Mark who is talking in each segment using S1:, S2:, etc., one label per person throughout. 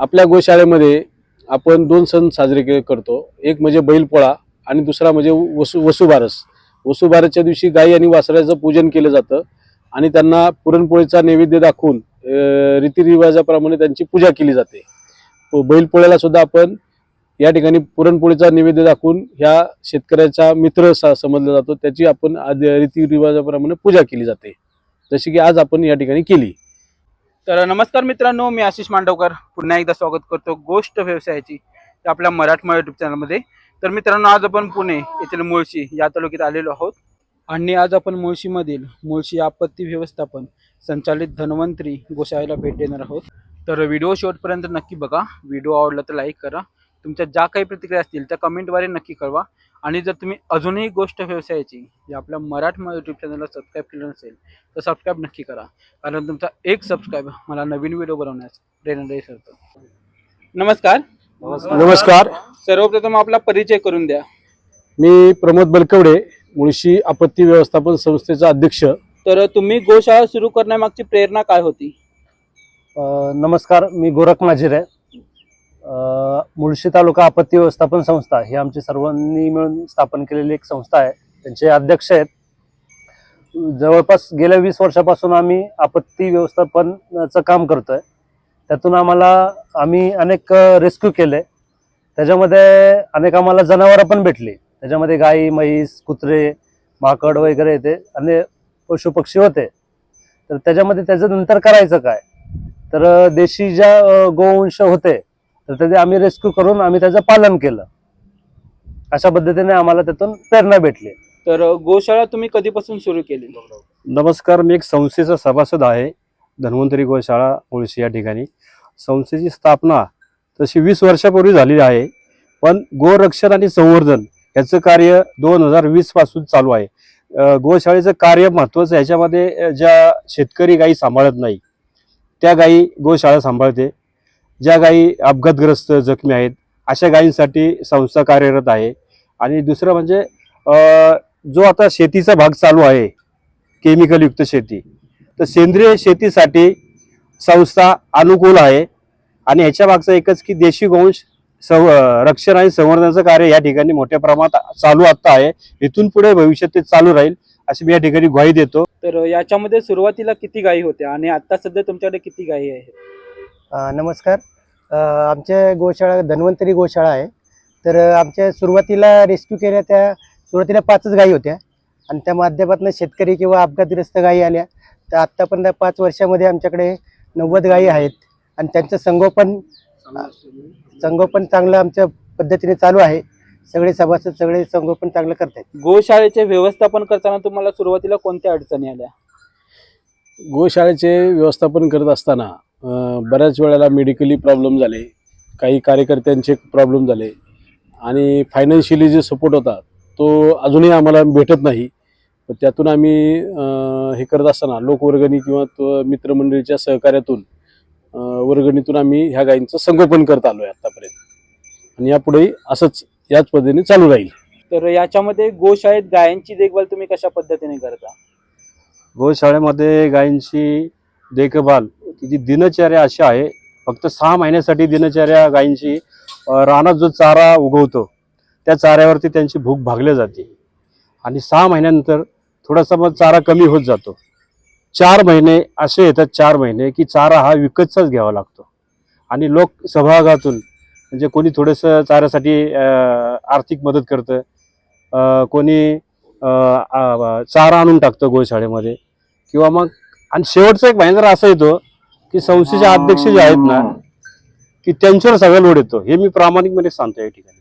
S1: आपल्या गोशाळेमध्ये आपण दोन सण साजरे के- करतो. एक म्हणजे बैलपोळा आणि दुसरा म्हणजे वसु वसुबारस. वसुबारसच्या दिवशी गाई आणि वासराचं पूजन केलं जातं आणि त्यांना पुरणपोळीचा नैवेद्य दाखवून रीतिरिवाजाप्रमाणे त्यांची पूजा केली जाते. बैलपोळ्याला सुद्धा आपण या ठिकाणी पुरणपोळीचा नैवेद्य दाखवून ह्या शेतकऱ्याचा मित्र स- समजला जातो. त्याची आपण आद- रीतिरिवाजाप्रमाणे पूजा केली जाते. जशी की आज आपण या ठिकाणी केली.
S2: तर नमस्कार मित्रांनो मी आशिष मांडवकर. पुन्हा एकदा स्वागत करतो गोष्ट व्यवसायाची आपल्या मराठमोळ्या युट्यूब चॅनलमध्ये तर मित्रांनो आज आपण पुणे येथील मुळशी या तालुक्यात आलेलो आहोत. आणि आज आपण मुळशीमधील मुळशी आपत्ती व्यवस्थापन संचालित धन्वंतरी गोशाळेला भेट देणार आहोत. तर व्हिडिओ शेवटपर्यंत नक्की बघा. व्हिडिओ आवडला तर लाईक करा. तुमच्या ज्या काही प्रतिक्रिया असतील त्या कमेंटद्वारे नक्की कळवा. आणि जर तुम्ही अजूनही गोष्ट व्यवसायाची या आपल्या मराठमोळ्या युट्यूब चॅनलला सबस्क्राईब केलं नसेल तर सबस्क्राईब नक्की करा. कारण तुमचा एक सबस्क्राईब मला नवीन व्हिडिओ बनवण्यास प्रेरणादायी ठरतो. नमस्कार.
S1: नमस्कार.
S2: सर्वप्रथम आपला परिचय करून द्या.
S1: मी प्रमोद बलकवडे मुळशी आपत्ती व्यवस्थापन संस्थेचा अध्यक्ष.
S2: तर तुम्ही गोशाळा सुरू करण्यामागची प्रेरणा काय होती?
S3: नमस्कार मी गोरख नाझीर आहे. मुळशी तालुका आपत्ती व्यवस्थापन संस्था ही आमची सर्वांनी मिळून स्थापन केलेली एक संस्था आहे. त्यांचे अध्यक्ष आहेत. जवळपास गेल्या वीस वर्षापासून आम्ही आपत्ती व्यवस्थापनाचं काम करतोय. त्यातून आम्हाला आम्ही अनेक रेस्क्यू केले. त्याच्यामध्ये अनेक आम्हाला जनावरं पण भेटली. त्याच्यामध्ये गाई म्हैस कुत्रे माकड वगैरे ते अनेक पशुपक्षी होते. तर त्याच्यामध्ये त्याचं नंतर करायचं काय? तर देशी ज्या गोवंश होते तर त्याचे आम्ही रेस्क्यू करून आम्ही त्याचं पालन केलं. अशा पद्धतीने आम्हाला त्यातून प्रेरणा भेटली.
S2: तर गोशाळा तुम्ही कधीपासून सुरू केली?
S4: नमस्कार मी एक संस्थेचा सभासद आहे धन्वंतरी गोशाळा मुळशी या ठिकाणी. संस्थेची स्थापना तशी वीस वर्षापूर्वी झालेली आहे पण गोरक्षण आणि संवर्धन याचं कार्य दोन हजार वीसपासून चालू आहे. गोशाळेचं कार्य महत्वाचं आहे. याच्यामध्ये ज्या शेतकरी गायी सांभाळत नाही त्या गायी गोशाळा सांभाळते. ज्या गायी अपघातग्रस्त जखमी आहेत अशा गायींसाठी संस्था कार्यरत आहे. आणि दुसरं म्हणजे जो आता शेतीचा भाग चालू आहे केमिकलयुक्त शेती तर सेंद्रिय शेतीसाठी संस्था अनुकूल आहे. आणि ह्याच्या मागचं एकच की देशी गोवंश सव रक्षण आणि संवर्धनाचं कार्य या ठिकाणी मोठ्या प्रमाणात चालू आता आहे. इथून पुढे भविष्यात ते चालू राहील अशी मी या ठिकाणी ग्वाही देतो.
S2: तर याच्यामध्ये सुरुवातीला किती गायी होत्या आणि आता सध्या तुमच्याकडे किती गायी आहेत?
S5: नमस्कार. आमच्या गोशाळा धन्वंतरी गोशाळा आहे. तर आमच्या सुरुवातीला रेस्क्यू केल्या त्या सुरुवातीला पाचच गायी होत्या. आणि त्या माध्यमातून शेतकरी किंवा अपघातग्रस्त गायी आल्या. तर आत्तापर्यंत पाच वर्षामध्ये आमच्याकडे नव्वद गायी आहेत. आणि त्यांचं संगोपन संगोपन चांगलं आमच्या पद्धतीने चालू आहे. सगळे सभासद सगळे संगोपन चांगलं करतात
S2: गोशाळेचे व्यवस्थापन करताना तुम्हाला सुरुवातीला कोणत्या अडचणी आल्या?
S1: गोशाळेचे व्यवस्थापन करत असताना बऱ्याच वेळेला मेडिकली प्रॉब्लेम झाले. काही कार्यकर्त्यांचे प्रॉब्लेम झाले. आणि फायनान्शियली जे सपोर्ट होता तो अजूनही आम्हाला भेटत नाही. त्यातून आम्ही हे करत असताना लोकवर्गणी किंवा तो मित्रमंडळीच्या सहकार्यातून वर्गणीतून आम्ही ह्या गायींचं संगोपन करत आलो आहे आत्तापर्यंत आणि यापुढेही असंच याच पद्धतीने चालू राहील.
S2: तर याच्यामध्ये गोशाळेत गायांची देखभाल तुम्ही कशा पद्धतीने करता?
S4: गोशाळेमध्ये गायींची देखभाल तिची दिनचर्या अशी आहे. फक्त सहा महिन्यासाठी दिनचर्या गायींची रानात जो चारा उगवतो त्या चाऱ्यावरती त्यांची भूक भागली जाते. आणि सहा महिन्यानंतर थोडासा मग चारा कमी होत जातो. चार महिने असे येतात चार महिने की चारा हा विकतचाच घ्यावा लागतो. आणि लोक सहभागातून म्हणजे कोणी थोडंसं चाऱ्यासाठी आर्थिक मदत करतं कोणी चारा आणून टाकतं गोशाळेमध्ये किंवा मग आणि शेवटचा एक महिना असा येतो की संस्थेचे अध्यक्ष जे आहेत ना की त्यांच्यावर सगळा लोड येतो. हे मी प्रामाणिकपणे सांगतो या ठिकाणी.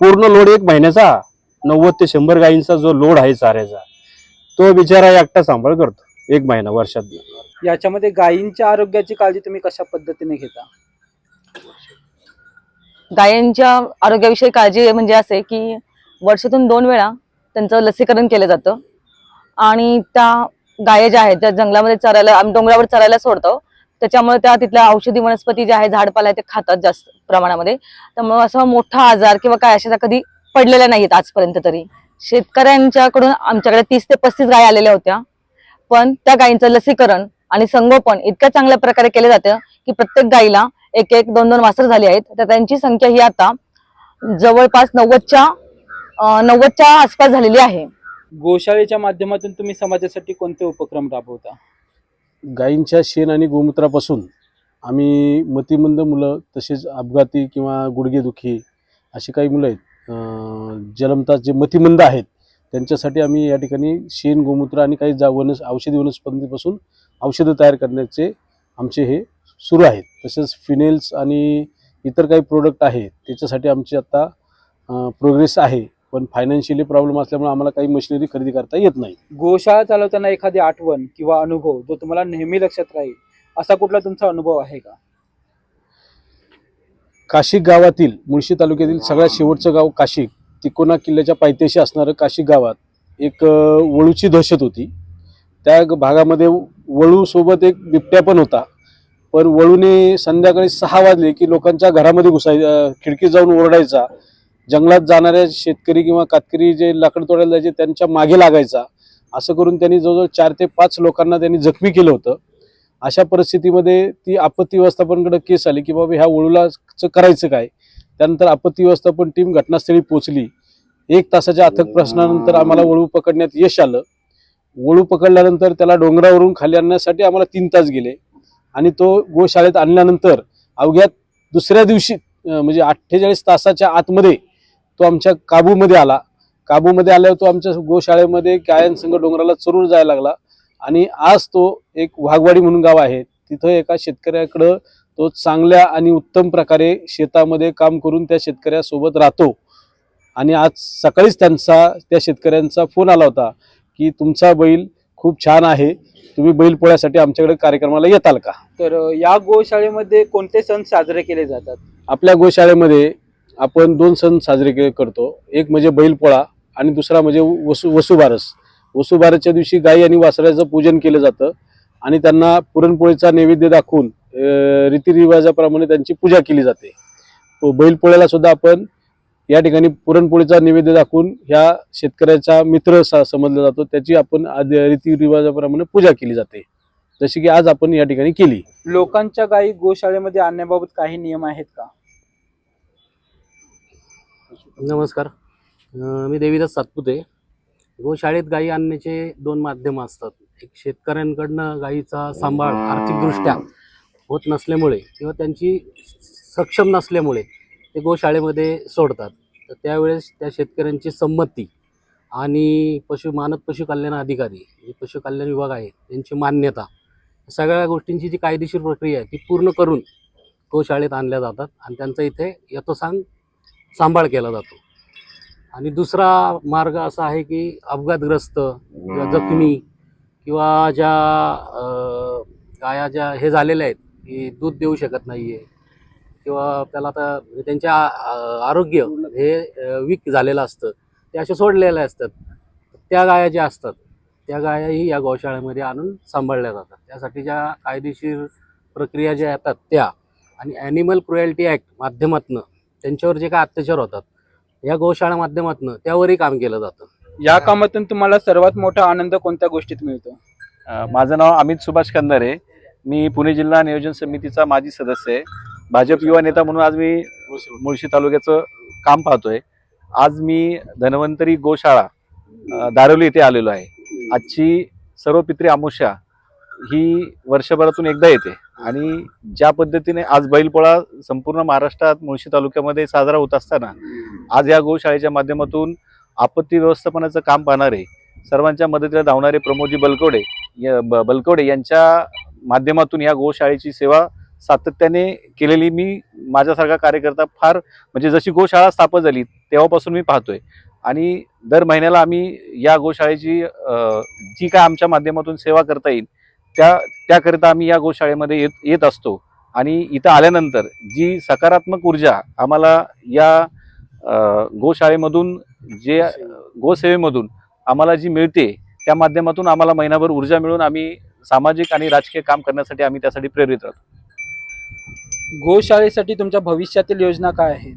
S4: पूर्ण लोड एक महिन्याचा नव्वद ते शंभर गायींचा जो लोड आहे चाऱ्याचा तो बिचारा एकटा सांभाळ करतो. एक महिना वर्षात
S2: याच्यामध्ये गायींच्या आरोग्याची काळजी तुम्ही कशा पद्धतीने घेता?
S6: गायांच्या आरोग्याविषयी काळजी म्हणजे असे की वर्षातून दोन वेळा त्यांचं लसीकरण केलं जातं. आणि त्या गाये ज्या आहेत ज्या जंगलामध्ये चरायला आम्ही डोंगरावर चरायला सोडतो. त्याच्यामुळे त्या तिथल्या औषधी वनस्पती ज्या आहेत झाडपाला आहे ते खातात जास्त प्रमाणामध्ये. त्यामुळे असा मोठा आजार किंवा काय अशा कधी पडलेल्या नाहीत आजपर्यंत तरी. शेतकऱ्यांच्याकडून आमच्याकडे तीस ते पस्तीस गाय आलेल्या होत्या. पण त्या गायींचं लसीकरण आणि संगोपन इतक्या चांगल्या प्रकारे केलं जातं की प्रत्येक गायीला एक एक दोन दोन वासर झाली आहेत. तर त्यांची संख्या ही आता जवळपास नव्वदच्या नव्वदच्या आसपास झालेली आहे.
S2: गोशाळेच्या माध्यमातून तुम्ही समाजासाठी कोणते उपक्रम राबवता?
S1: गायींच्या शेण आणि गोमूत्रापासून आम्ही मतिमंद मुलं तसेच अपघाती किंवा गुडघेदुखी अशी काही मुलं आहेत. अं, जे मतिमंद आहेत त्यांच्यासाठी आम्ही या ठिकाणी शेण गोमूत्र आणि काही जा वनस औषधी वनस्पतीपासून औषधं तयार करण्याचे आमचे हे सुरू आहेत. तसेच फिनेल्स आणि इतर काही प्रोडक्ट आहेत त्याच्यासाठी आमची आत्ता प्रोग्रेस आहे. पण फायनान्शियली प्रॉब्लेम असल्यामुळे आम्हाला काही मशिनरी खरेदी करता येत नाही.
S2: गोशाळा चालवताना एखादी आठवण किंवा अनुभव जो तुम्हाला नेहमी लक्षात राहील असा कुठला तुमचा अनुभव आहे का?
S1: काशिक गावातील मुळशी तालुक्यातील सगळ्यात शेवटचं गाव काशिक तिकोना किल्ल्याच्या पायथ्याशी असणारं काशिक गावात एक वळूची दहशत होती. त्या भागामध्ये वळूसोबत एक बिबट्या पण होता. पण वळूने संध्याकाळी सहा वाजले की लोकांच्या घरामध्ये घुसाय अ, खिडकीत जाऊन ओरडायचा. जंगलात जाणाऱ्या शेतकरी किंवा कातकरी जे लाकड तोडायला जायचे त्यांच्या मागे लागायचा. असं करून त्यांनी जवळजवळ चार ते पाच लोकांना त्यांनी जखमी केलं होतं. अशा परिस्थितीमध्ये ती आपत्ती व्यवस्थापनकडे केस आली की बाबा ह्या वळूला च करायचं काय? त्यानंतर आपत्ती व्यवस्थापन टीम घटनास्थळी पोहोचली. एक तासाच्या अथक प्रश्नानंतर आम्हाला वळू पकडण्यात यश आलं. वळू पकडल्यानंतर त्याला डोंगरावरून खाली आणण्यासाठी आम्हाला तीन तास गेले. आणि तो गोशाळेत आणल्यानंतर अवघ्यात दुसऱ्या दिवशी म्हणजे अठ्ठेचाळीस तासाच्या आतमध्ये तो आमच्या काबूमध्ये आला. काबूमध्ये आल्यावर तो आमच्या गोशाळेमध्ये गायांसंग डोंगराला चरून जायला लागला. आणि आज तो एक वाघवाडी म्हणून गाव आहे. तिथं एका शेतकऱ्याकडं तो चांगल्या आणि उत्तम प्रकारे शेतामध्ये काम करून त्या शेतकऱ्यासोबत राहतो. आणि आज सकाळीच त्यांचा त्या शेतकऱ्यांचा फोन आला होता की तुमचा बैल खूप छान आहे. तुम्ही बैल पोळ्यासाठी आमच्याकडे कार्यक्रमाला येताल का?
S2: तर या गोशाळेमध्ये कोणते सण साजरे केले जातात?
S1: आपल्या गोशाळेमध्ये आपण दोन सण साजरे करतो. एक म्हणजे बैलपोळा आणि दुसरा म्हणजे वसु वसुबारस. वसुबारसच्या दिवशी गाई आणि वासराचं पूजन केलं जातं आणि त्यांना पुरणपोळीचा नैवेद्य दाखवून रीतिरिवाजाप्रमाणे त्यांची पूजा केली जाते. बैलपोळ्याला सुद्धा आपण या ठिकाणी पुरणपोळीचा नैवेद्य दाखवून ह्या शेतकऱ्याचा मित्र स- समजला जातो. त्याची आपण आद- रीतिरिवाजाप्रमाणे पूजा केली जाते. जशी की आज आपण या ठिकाणी केली.
S2: लोकांच्या गायी गोशाळेमध्ये आणण्याबाबत काही नियम आहेत का?
S7: नमस्कार. मी देवीदास सातपुते. गोशाळेत गायी आणण्याचे दोन माध्यम असतात. एक शेतकऱ्यांकडनं गायीचा सांभाळ आर्थिकदृष्ट्या होत नसल्यामुळे किंवा त्यांची सक्षम नसल्यामुळे ते गोशाळेमध्ये सोडतात. तर त्यावेळेस त्या शेतकऱ्यांची संमती आणि पशु मानद पशुकल्याण अधिकारी जे पशुकल्याण विभाग आहे त्यांची मान्यता सगळ्या गोष्टींची जी कायदेशीर प्रक्रिया आहे ती पूर्ण करून गोशाळेत आणल्या जातात. आणि त्यांचा इथे यथोसांग सांभाळ केला जातो. आणि दुसरा मार्ग असा आहे की अपघातग्रस्त किंवा जखमी किंवा ज्या गाया ज्या हे झालेल्या आहेत की दूध देऊ शकत नाही आहे किंवा त्याला आता त्यांचे आ- आरोग्य हे वीक झालेलं असतं ते असे सोडलेले असतात. त्या गाया ज्या असतात त्या गायाही या गौशाळेमध्ये आणून सांभाळल्या जातात. त्यासाठी ज्या कायदेशीर प्रक्रिया ज्या येतात त्या आणि ॲनिमल क्रुएल्टी ॲक्ट माध्यमातनं त्यांच्यावर जे काय अत्याचार होतात या गोशाळा माध्यमातून त्यावरही काम केलं जातं.
S2: या कामातून तुम्हाला सर्वात मोठा आनंद कोणत्या गोष्टीत मिळतो?
S8: अ, माझं नाव अमित सुभाष कंदारे मी पुणे जिल्हा नियोजन समितीचा माजी सदस्य आहे. भाजप युवा नेता म्हणून आज मी मुळशी तालुक्याचं काम पाहतोय. आज मी धन्वंतरी गोशाळा अ, दारवली येथे आलेलो आहे. आजची सर्व पित्री अमावस्या ही वर्षभरातून एकदा येते. आणि ज्या पद्धतीने आज बैलपोळा संपूर्ण महाराष्ट्रात मुळशी तालुक्यामध्ये साजरा होत असताना आज या गोशाळेच्या माध्यमातून आपत्ती व्यवस्थापनाचं काम पाहणारे सर्वांच्या मदतीला धावणारे प्रमोदजी बलकोडे बलकोडे ब- यांच्या माध्यमातून या गोशाळेची सेवा सातत्याने केलेली मी माझ्यासारखा कार्यकर्ता फार म्हणजे जशी गोशाळा स्थापन झाली तेव्हापासून मी पाहतोय. आणि दर महिन्याला आम्ही या गोशाळेची जी काय आमच्या माध्यमातून सेवा करता येईल त्या त्याकरिता आम्ही या गोशाळेमध्ये येत येत असतो. आणि इथं आल्यानंतर जी सकारात्मक ऊर्जा आम्हाला या गोशाळेमधून जे गोसेवेमधून आम्हाला जी मिळते त्या माध्यमातून आम्हाला महिनाभर ऊर्जा मिळून आम्ही सामाजिक आणि राजकीय काम करण्यासाठी आम्ही त्यासाठी प्रेरित राहतो
S2: गोशाळेसाठी तुमच्या भविष्यातील योजना काय आहेत?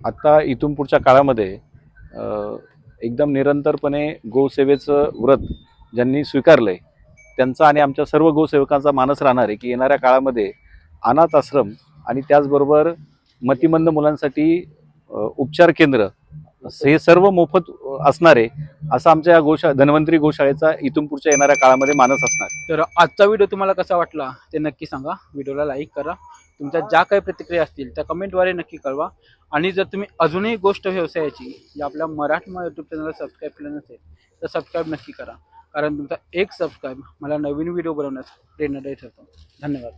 S8: आता इथून पुढच्या काळामध्ये एकदम निरंतरपणे गोसेवेचं व्रत ज्यांनी स्वीकारलं आहे त्यांचा आणि आमच्या सर्व गोसेवकांचा मानस राहणार आहे की येणाऱ्या काळामध्ये अनाथ आश्रम आणि त्याचबरोबर मतिमंद मुलांसाठी उपचार केंद्र हे सर्व मोफत असणारे असणार आहे असं आमच्या या गोशा धन्वंतरी गोशाळेचा इथून पुढच्या येणाऱ्या काळामध्ये मानस असणार
S2: तर आजचा व्हिडिओ तुम्हाला कसा वाटला ते नक्की सांगा. व्हिडिओला लाईक करा. तुमच्या ज्या काही प्रतिक्रिया असतील त्या कमेंटद्वारे नक्की कळवा. आणि जर तुम्ही अजूनही गोष्ट व्यवसायाची जी आपल्या मराठमा यूट्यूब चॅनलला सबस्क्राईब केलं नसेल तर सबस्क्राईब नक्की करा. कारण तुमचा एक सबस्क्राईब मला नवीन व्हिडिओ बनवण्यास प्रेरणादायी ठरतो धन्यवाद.